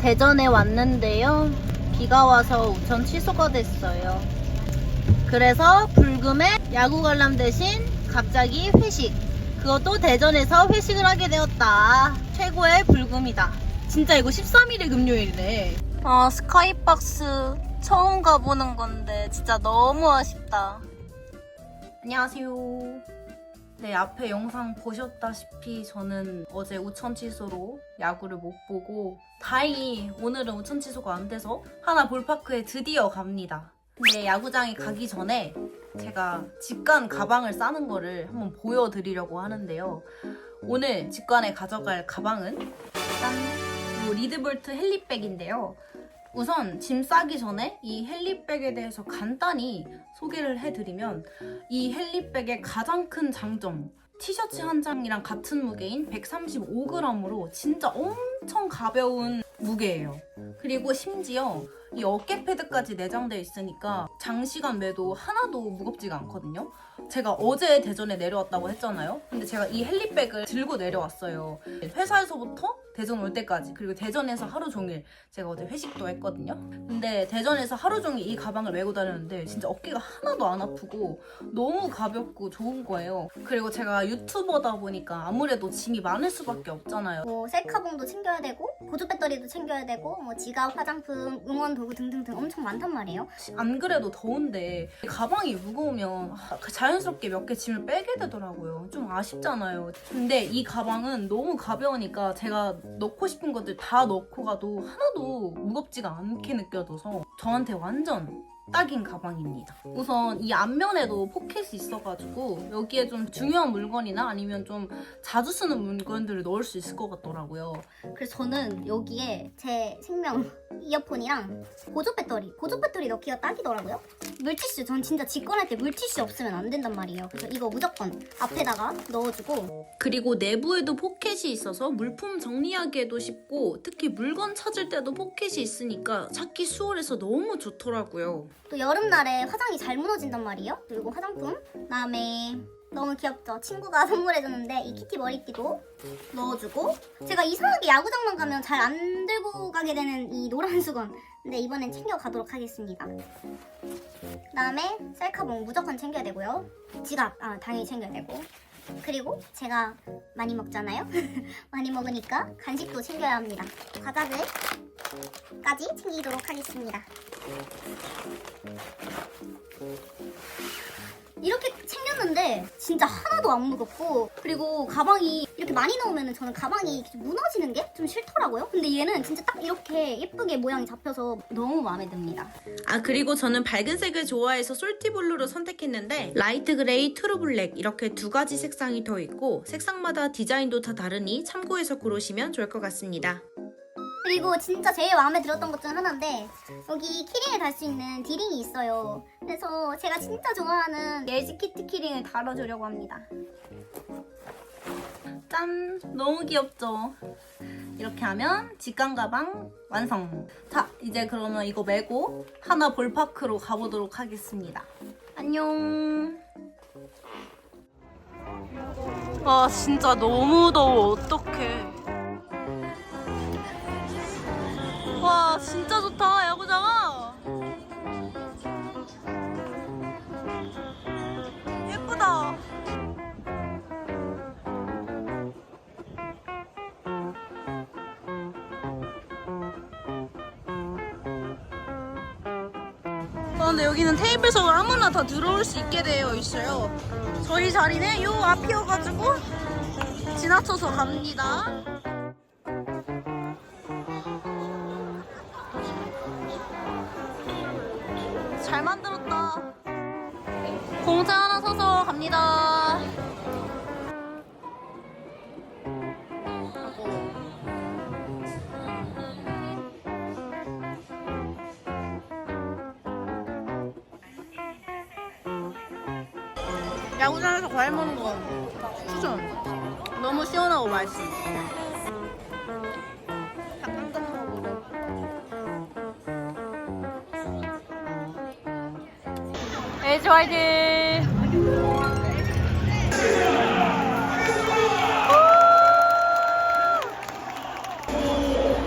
대전에 왔는데요. 비가 와서 우천 취소가 됐어요. 그래서 불금에 야구 관람 대신 갑자기 회식. 그것도 대전에서 회식을 하게 되었다. 최고의 불금이다. 진짜 이거 13일의 금요일이네. 아, 스카이박스 처음 가보는 건데 진짜 너무 아쉽다. 안녕하세요. 네, 앞에 영상 보셨다시피 저는 어제 우천 취소로 야구를 못 보고 다행히 오늘은 우천 취소가 안 돼서 하나 볼파크에 드디어 갑니다. 근데 야구장에 가기 전에 제가 직관 가방을 싸는 거를 한번 보여드리려고 하는데요. 오늘 직관에 가져갈 가방은 짠! 이 리드볼트 헬리백인데요. 우선 짐 싸기 전에 이 헬리백에 대해서 간단히 소개를 해드리면 이 헬리백의 가장 큰 장점 티셔츠 한 장이랑 같은 무게인 135g으로 진짜 엄청 가벼운 무게예요. 그리고 심지어 이 어깨 패드까지 내장되어 있으니까 장시간 매도 하나도 무겁지가 않거든요. 제가 어제 대전에 내려왔다고 했잖아요. 근데 제가 이 헬리백을 들고 내려왔어요. 회사에서부터 대전 올 때까지 그리고 대전에서 하루 종일 제가 어제 회식도 했거든요. 근데 대전에서 하루 종일 이 가방을 메고 다녔는데 진짜 어깨가 하나도 안 아프고 너무 가볍고 좋은 거예요. 그리고 제가 유튜버다 보니까 아무래도 짐이 많을 수밖에 없잖아요. 뭐 셀카봉도 챙겨야 되고 보조 배터리도 챙겨야 되고 뭐 지갑, 화장품, 응원 도구 등등등 엄청 많단 말이에요. 안 그래도 더운데 가방이 무거우면 아, 자연스럽게 몇 개 짐을 빼게 되더라고요. 좀 아쉽잖아요. 근데 이 가방은 너무 가벼우니까 제가 넣고 싶은 것들 다 넣고 가도 하나도 무겁지가 않게 느껴져서 저한테 완전 딱인 가방입니다. 우선 이 앞면에도 포켓이 있어가지고 여기에 좀 중요한 물건이나 아니면 좀 자주 쓰는 물건들을 넣을 수 있을 것 같더라고요. 그래서 저는 여기에 제 생명 이어폰이랑 보조 배터리, 보조 배터리 넣기가 딱이더라고요. 물티슈, 전 진짜 직관할 때 물티슈 없으면 안 된단 말이에요. 그래서 이거 무조건 앞에다가 넣어주고 그리고 내부에도 포켓이 있어서 물품 정리하기에도 쉽고 특히 물건 찾을 때도 포켓이 있으니까 찾기 수월해서 너무 좋더라고요. 또 여름날에 화장이 잘 무너진단 말이에요. 그리고 화장품, 그다음에 너무 귀엽죠. 친구가 선물해줬는데 이 키티 머리띠도 넣어주고 제가 이상하게 야구장만 가면 잘 안 들고 가게 되는 이 노란 수건. 근데 이번엔 챙겨가도록 하겠습니다. 그 다음에 셀카봉 무조건 챙겨야 되고요. 지갑 아, 당연히 챙겨야 되고. 그리고 제가 많이 먹잖아요. 많이 먹으니까 간식도 챙겨야 합니다. 과자들까지 챙기도록 하겠습니다. 이렇게 챙겼는데 진짜 하나도 안 무겁고 그리고 가방이 이렇게 많이 넣으면 저는 가방이 무너지는 게 좀 싫더라고요. 근데 얘는 진짜 딱 이렇게 예쁘게 모양이 잡혀서 너무 마음에 듭니다. 아 그리고 저는 밝은 색을 좋아해서 솔티블루로 선택했는데 라이트 그레이, 트루 블랙 이렇게 두 가지 색상이 더 있고 색상마다 디자인도 다 다르니 참고해서 고르시면 좋을 것 같습니다. 그리고 진짜 제일 마음에 들었던 것 중 하나인데 여기 키링을 달 수 있는 디링이 있어요. 그래서 제가 진짜 좋아하는 LG 키트 키링을 달아주려고 합니다. 짠! 너무 귀엽죠? 이렇게 하면 직관 가방 완성! 자, 이제 그러면 이거 메고 하나 볼파크로 가보도록 하겠습니다. 안녕! 아, 진짜 너무 더워. 어떡해. 진짜 좋다, 야구장아! 예쁘다! 아, 근데 여기는 테이블석을 아무나 다 들어올 수 있게 되어 있어요. 저희 자리는 요 앞이어가지고 지나쳐서 갑니다. 잘 만들었다. 공차 하나 서서 갑니다. 야구장에서 과일 먹는 건 추천. 너무 시원하고 맛있어. LG 화이팅!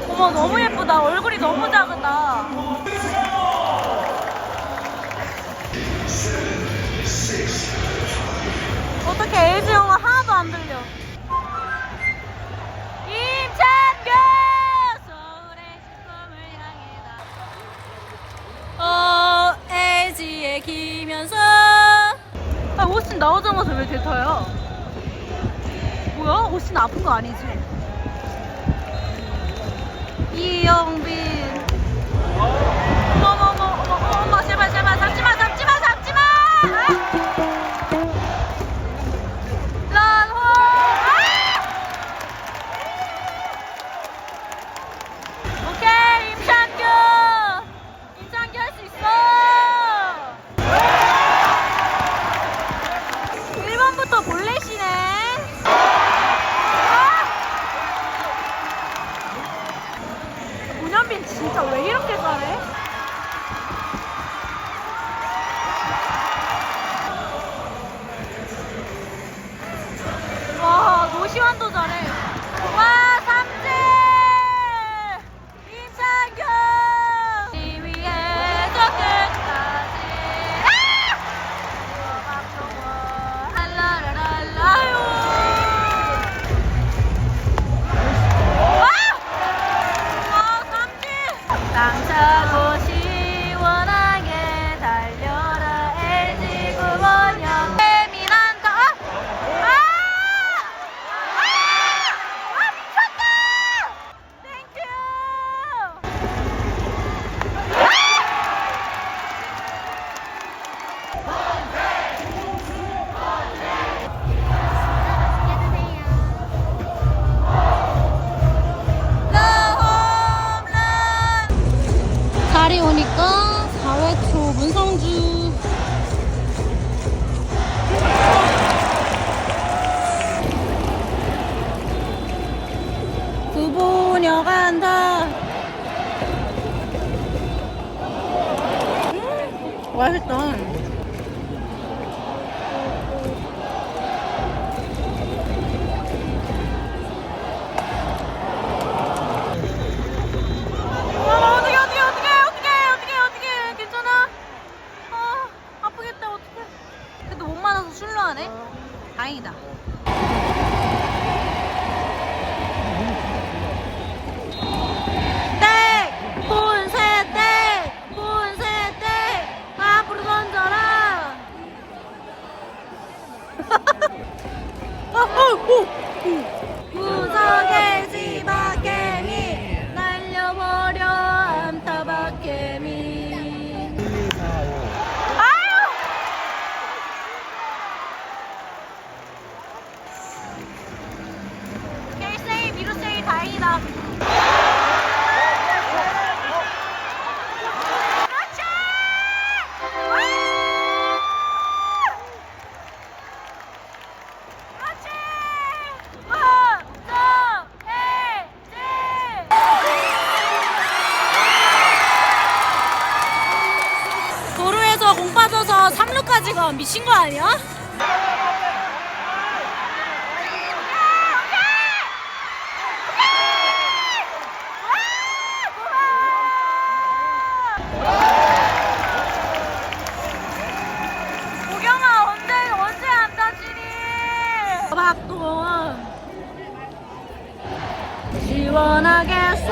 어머 너무 예쁘다. 얼굴이 너무 작다. 어떻게 LG 영화 하나도 안 들려. 아 오신 나오자마자 왜 대타야? 뭐야? 오신 아픈 거 아니지? 이영빈. 지가 미친 거 아니야? 보경아 언제 언제 안 다치니? 박동 시원하게 쏴.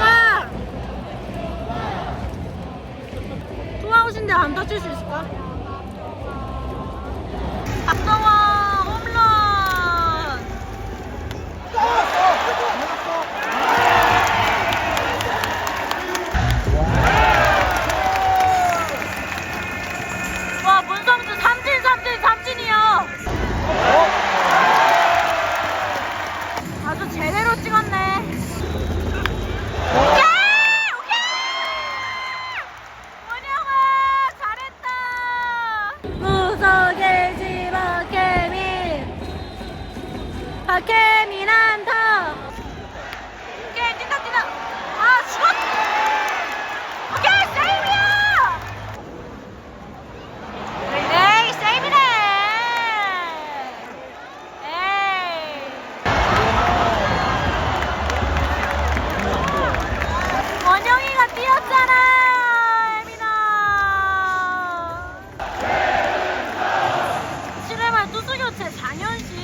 투아웃인데 안 다칠 수 있을까? Hasta luego. 어떻게 미난다 오케이 뛴다 뛴다. 아 죽었 오케이 세이브야! 에이 세이브네. 에이. 원영이가 뛰었잖아 에미나 실례만 두수 교체 4년씩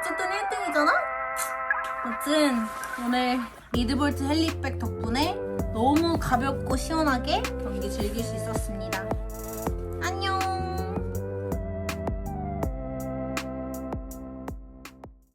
어쨌든 1등이잖아? 아무튼 오늘 미드볼트 헬리백 덕분에 너무 가볍고 시원하게 경기 즐길 수 있었습니다.